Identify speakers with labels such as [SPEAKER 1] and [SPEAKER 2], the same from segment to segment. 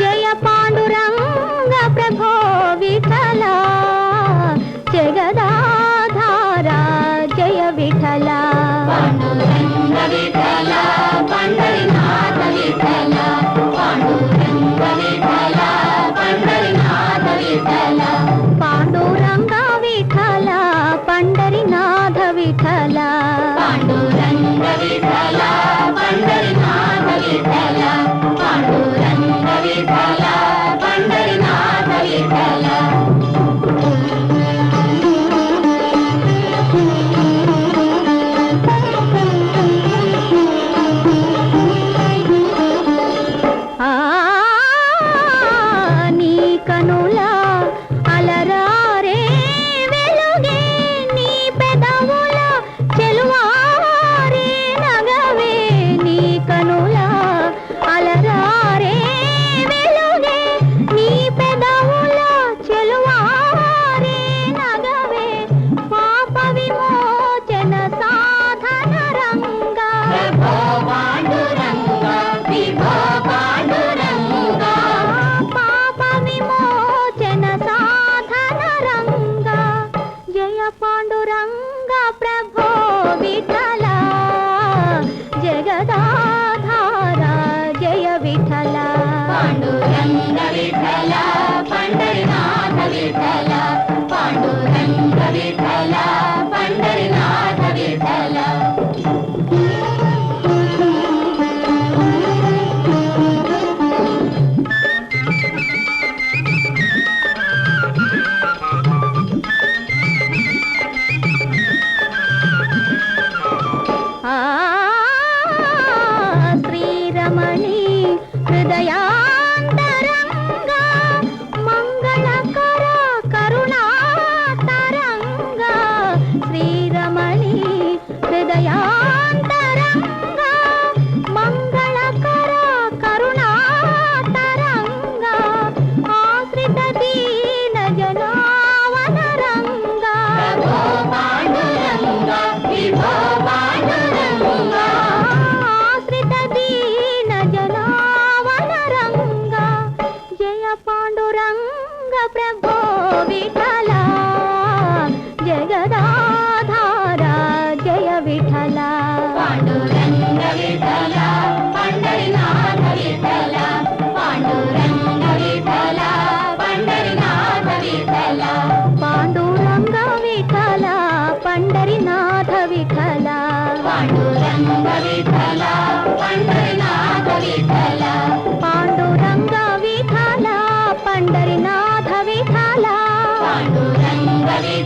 [SPEAKER 1] జయ పాండురంగ ప్రభో విఠల జగదాధార జయ విఠల. పాండురంగ విఠల
[SPEAKER 2] పండరినాథ విఠల పాండురంగ విఠల పండరినాథ విఠల.
[SPEAKER 1] పాండురంగ విఠల పండరినాథ విఠల.
[SPEAKER 2] పాండురంగ విఠల
[SPEAKER 1] कनो பண்டரிநாத
[SPEAKER 3] விட்டல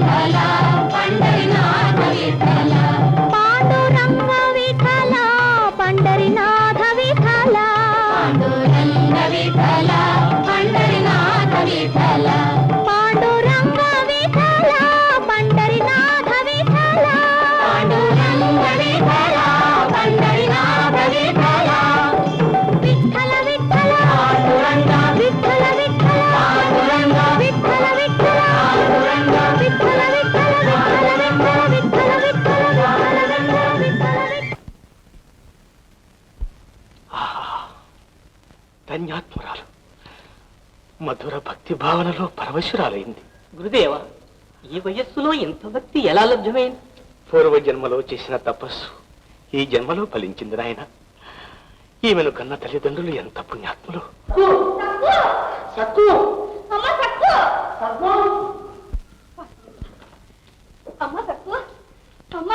[SPEAKER 3] भला భక్తి భావనలో పరవశురాలైంది
[SPEAKER 4] గురుదేవ ఈ వయస్సులో ఇంత భక్తి ఎలా లభ్యమైంది
[SPEAKER 3] పూర్వ జన్మలో చేసిన తపస్సు ఈ జన్మలో ఫలించింది నాయన. ఈమెను కన్న తల్లిదండ్రులు ఎంత పుణ్యాత్ములు.
[SPEAKER 1] అమ్మ తక్కువ అమ్మ.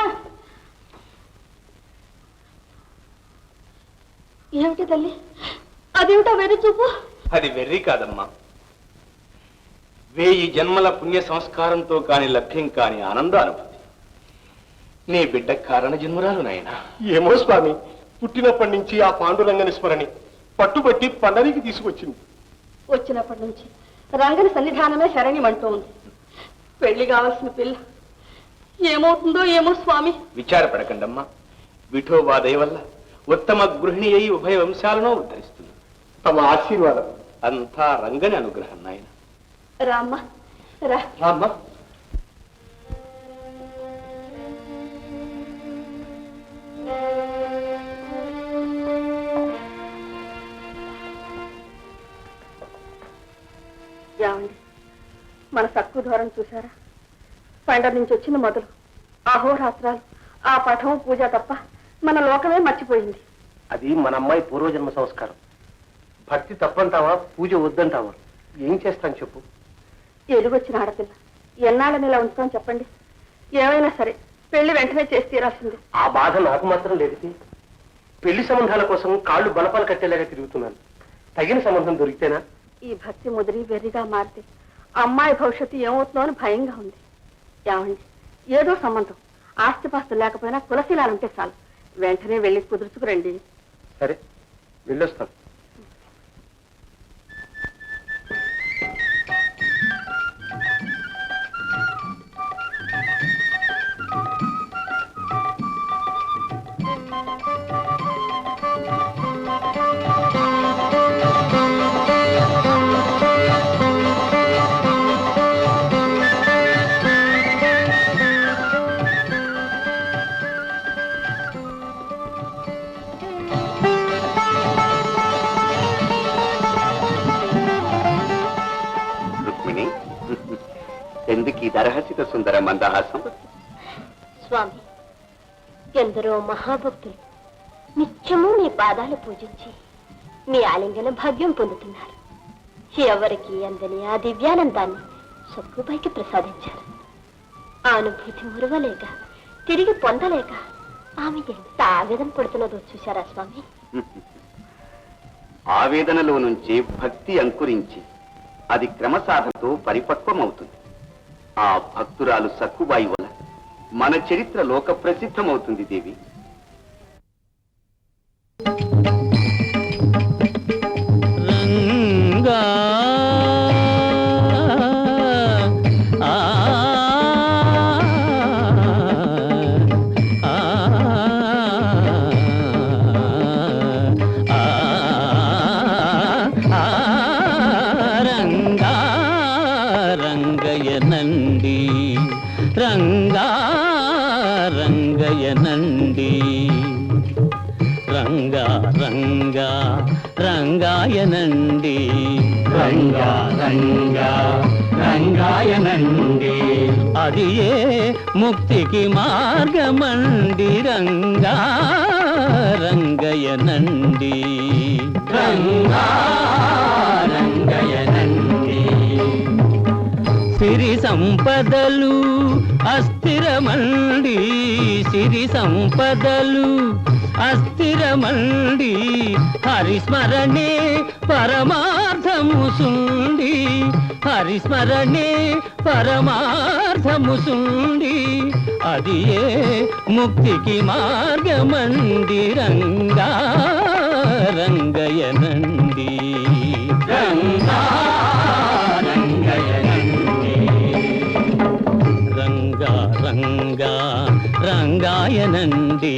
[SPEAKER 1] ఏమిటి తల్లి? అదేమిటో వెరు చూపు?
[SPEAKER 3] అది వెర్రి కాదమ్మా. వేయి జన్మల పుణ్య సంస్కారంతో కాని లభ్యం కాని ఆనందానుభూతి నీ బిడ్డ కారణ జన్మరాలు నాయనా.
[SPEAKER 5] ఏమో స్వామి పుట్టినప్పటి నుంచి ఆ పాండురంగని స్మరణి పట్టుబట్టి పండరికి తీసుకొచ్చింది.
[SPEAKER 6] వచ్చినప్పటి నుంచి రంగని సన్నిధానమే శరణ్యమంటూ ఉంది. పెళ్ళి కావాల్సిన పిల్ల. ఏమవుతుందో ఏమో స్వామి.
[SPEAKER 3] విచారపడకండమ్మా. విఠోబా వల్ల ఉత్తమ గృహిణి అయి ఉభయ వంశాలను ఉద్ధరిస్తుంది.
[SPEAKER 5] తమ ఆశీర్వాదం.
[SPEAKER 3] అంతా రంగని అనుగ్రహం నాయన.
[SPEAKER 6] రామ్మా రా. మన తక్కువ ద్వారం చూసారా పండర్ నుంచి వచ్చింది మొదలు అహోరాత్రాలు ఆ పఠం పూజ తప్ప మన లోకమే మర్చిపోయింది.
[SPEAKER 5] అది మన అమ్మాయి పూర్వజన్మ సంస్కారం. భక్తి తప్పంటావా పూజ వద్దంటావా? ఏం చేస్తాను చెప్పు.
[SPEAKER 6] ఎలుగొచ్చిన ఆడపిల్ల. ఎన్నాళ్ళని ఇలా ఉంచుతాం చెప్పండి? ఏమైనా సరే పెళ్ళి వెంటనే చేసి తీరాల్సింది.
[SPEAKER 5] ఆ బాధ నాకు మాత్రం లేదు పెళ్ళి సంబంధాల కోసం కాళ్ళు బలపాలు కట్టేలాగా తిరుగుతున్నాను. తగిన సంబంధం దొరికితేనా?
[SPEAKER 6] ఈ భక్తి ముదిరి వెర్రిగా మారితే అమ్మాయి భవిష్యత్తు ఏమవుతుందో అని భయంగా ఉంది. ఏమండి? ఏదో సంబంధం. ఆస్తిపాస్తులు లేకపోయినా కులశీలాలుంటే చాలు. వెంటనే వెళ్ళి కుదుర్చుకురండి.
[SPEAKER 5] సరే వెళ్ళొస్తాను.
[SPEAKER 3] దరహసిత సుందర మందహాసం.
[SPEAKER 1] స్వామి ఎందరో మహాభక్తులు నిత్యము మీ పాదాలు పూజించి మీ ఆలింగన భాగ్యం పొందుతున్నారు. ఎవరికి అందని ఆ దివ్యానందాన్ని సక్కుపైకి ప్రసాదించారు. ఆ అనుభూతి మురవలేక తిరిగి పొందలేక ఆమె ఎంత ఆవేదన పడుతున్నదో చూశారా స్వామి?
[SPEAKER 3] ఆవేదనలో నుంచి భక్తి అంకురించి అది క్రమసాధనతో పరిపక్వమవుతుంది. ఆ భక్తురాలు సక్కుబాయి వల్ల మన చరిత్ర లోక ప్రసిద్ధమవుతుంది దేవి.
[SPEAKER 7] రంగా రంగయనండి. రంగా రంగా రంగాయనండి. రంగా రంగా రంగాయనండి. అది ఏ ముక్తికి మార్గమండి? రంగా రంగయనండి. రంగా రంగయనండి. సిరి సంపదలు అస్థిరమండి సిరి సంపదలు. అస్థిరమండి హరిస్మరణే పరమార్థము సుండి. హరిస్మరణే పరమార్థము సుండి. అది ఏ ముక్తికి మార్గమండి రంగా రంగయనండి. రంగాయనండి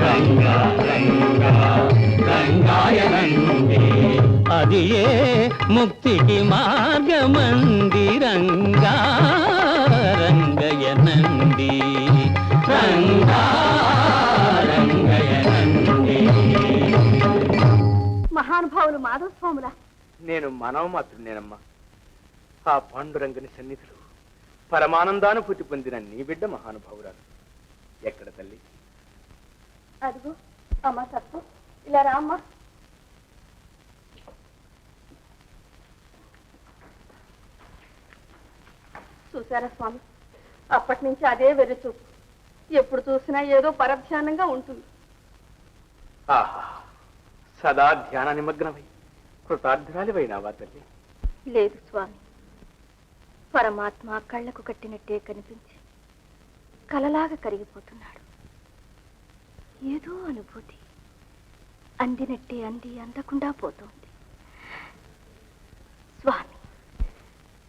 [SPEAKER 7] రంగా రంగా రంగాయనండి అది ఏ ముక్తికి మార్గమండి రంగా రంగయనండి రంగా రంగయనండి
[SPEAKER 6] మహానుభావులు మాధవ స్వాముల
[SPEAKER 3] నేను మనవ మాత్రునేనమ్మా ఆ పాండురంగని సన్నిధిలో పరమానందానుభూతి పొందిన నీ బిడ్డ మహానుభావురాలు. ఎక్కడ తల్లి?
[SPEAKER 6] అదిగో అమ్మా సత్తు. ఇలా రామ్మా చూసారా స్వామి? అప్పటి నుంచి అదే వెర్రిచూపు ఎప్పుడు చూసినా ఏదో పరధ్యానంగా ఉంటుంది.
[SPEAKER 3] ఆహా సదా ధ్యాన నిమగ్నమై కృతార్థురాలివైనావా తల్లి?
[SPEAKER 1] లేదు స్వామి. పరమాత్మ కళ్ళకు కట్టినట్టే కనిపించి కలలాగా కరిగిపోతున్నాడు. ఏదో అనుభూతి. అందినట్టే అంది అందకుండా పోతోంది. స్వామి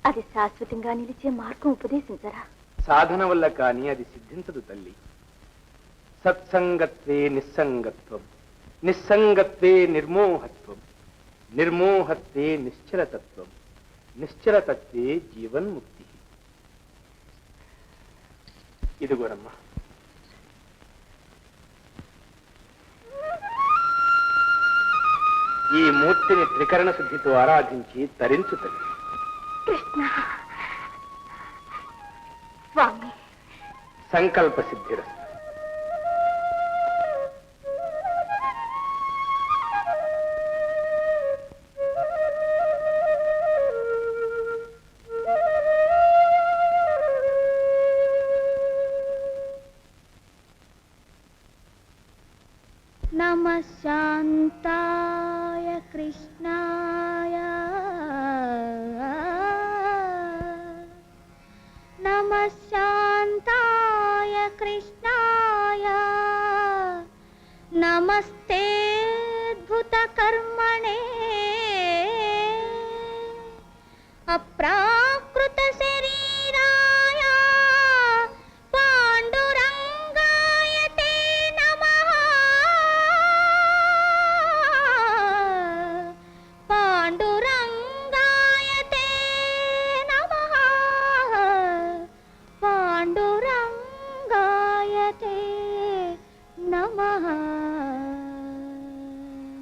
[SPEAKER 1] అది శాశ్వతంగా నిలిచే మార్గం ఉపదేశించరా?
[SPEAKER 3] సాధన వల్ల కానీ అది సిద్ధించదు తల్లి. సత్సంగత్వే నిస్సంగత్వం. నిస్సంగత్వే నిర్మోహత్వం. నిర్మోహత్వే నిశ్చలతత్వం. నిశ్చలతత్వే జీవన్ముక్తి. ఇదిగోరమ్మా ఈ మూర్తిని త్రికరణ శుద్ధితో ఆరాధించి తరించుతుంది.
[SPEAKER 1] కృష్ణ. స్వామి.
[SPEAKER 5] సంకల్ప సిద్ధిరస్తు.
[SPEAKER 1] शान्ताय कृष्णाय। नमः शान्ताय कृष्णाय। नमस्ते अद्भुतकर्मणे। अप्रा